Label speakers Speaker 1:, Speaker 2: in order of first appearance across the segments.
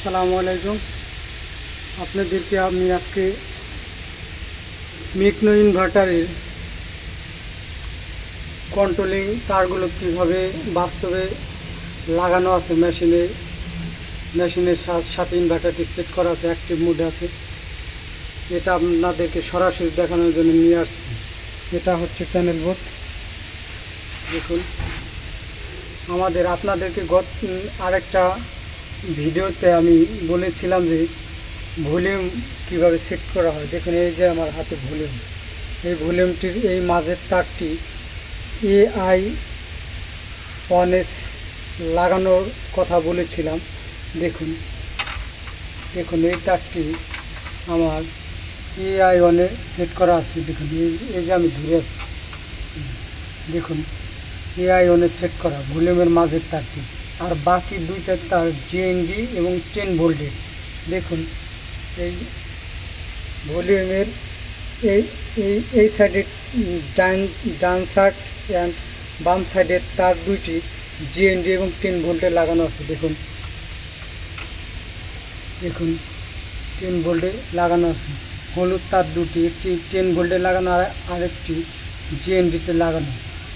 Speaker 1: আসসালামু আলাইকুম। আপনাদেরকে আমি আজকে মিকনো ইনভার্টারের কন্ট্রোলিং তারগুলো কীভাবে বাস্তবে লাগানো আছে মেশিনে মেশিনের সাথে ইনভার্টারটি সেট করা আছে অ্যাক্টিভ মোডে আছে। এটা আপনাদেরকে সরাসরি দেখানোর জন্য নিয়ে আসছি। এটা হচ্ছে প্যানেল বোর্ড দেখুন। আমাদের, আপনাদেরকে গত আরেকটা ভিডিওতে আমি বলেছিলাম যে ভলিউম কীভাবে সেট করা হয়। দেখুন, এই যে আমার হাতে ভলিউম। এই ভলিউমটির এই মাঝের তারটি এআই ওয়ান এস লাগানোর কথা বলেছিলাম। দেখুন দেখুন, এই তারটি আমার এআই ওয়ানে সেট করা আছে। দেখুন, এই এই যে আমি ধরে আছি। দেখুন, এআই ওনে সেট করা ভলিউমের মাঝের তারটি। আর বাকি দুইটা তার জিএনডি এবং টেন ভোল্টের দেখুন, এই ভলিউমের এই এই এই সাইডের ডান ডান সাইড অ্যান্ড বাম সাইডের তার দুইটি জিএনডি এবং টেন ভোল্টে লাগানো আছে। দেখুন দেখুন টেন ভোল্টে লাগানো আছে। হলুদ তার দুটি, একটি টেন ভোল্টে লাগানো আর আরেকটি জিএনডিতে লাগানো।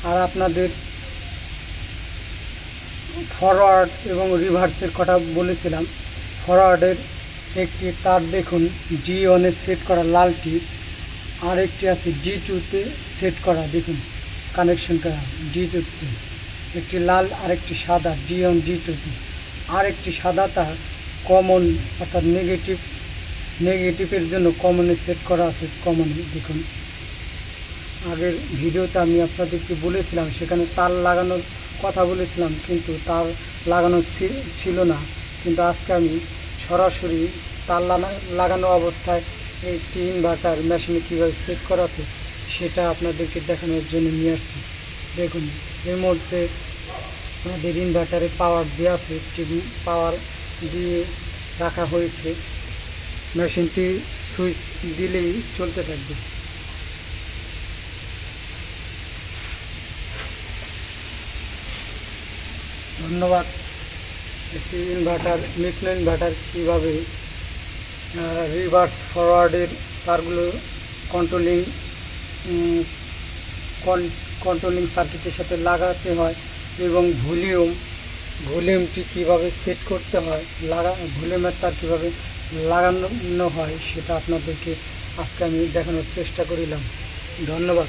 Speaker 1: আর আপনাদের ফরওয়ার্ড এবং রিভার্সের কথা বলেছিলাম। ফরওয়ার্ডের একটি তার দেখুন জি ওয়ানে সেট করা লালটি, আর একটি আছে ডি টুতে সেট করা, দেখুন কানেকশনটা ডি টুতে একটি লাল, আরেকটি সাদা ডি ওয়ান ডি টুতে আর একটি সাদা তার কমন অর্থাৎ নেগেটিভ নেগেটিভের জন্য কমনে সেট করা আছে কমনে দেখুন। আগের ভিডিওতে আমি আপনাদেরকে বলেছিলাম, সেখানে তার লাগানোর কথা বলেছিলাম, কিন্তু তার লাগানো ছিল না। কিন্তু আজকে আমি সরাসরি তার লাগানো অবস্থায় একটি ইনভার্টার মেশিনে কীভাবে সেট করা আছে, সেটা আপনাদেরকে দেখানোর জন্য নিয়ে আসছি। দেখুন এর মধ্যে আমাদের ইনভার্টারে পাওয়ার দেওয়া আছে একটি পাওয়ার দিয়ে রাখা হয়েছে। মেশিনটি সুইচ দিলেই চলতে থাকবে। ধন্যবাদ। একটি ইনভার্টার মিকনো ইনভার্টার কীভাবে রিভার্স ফরওয়ার্ডের তারগুলো কন্ট্রোলিং কন্ট্রোলিং সার্কিটের সাথে লাগাতে হয় এবং ভলিউম, ভলিউমটি কীভাবে সেট করতে হয়, লাগা ভলিউমের তার কীভাবে লাগানো হয় সেটা আপনাদেরকে আজকে আমি দেখানোর চেষ্টা করিলাম। ধন্যবাদ।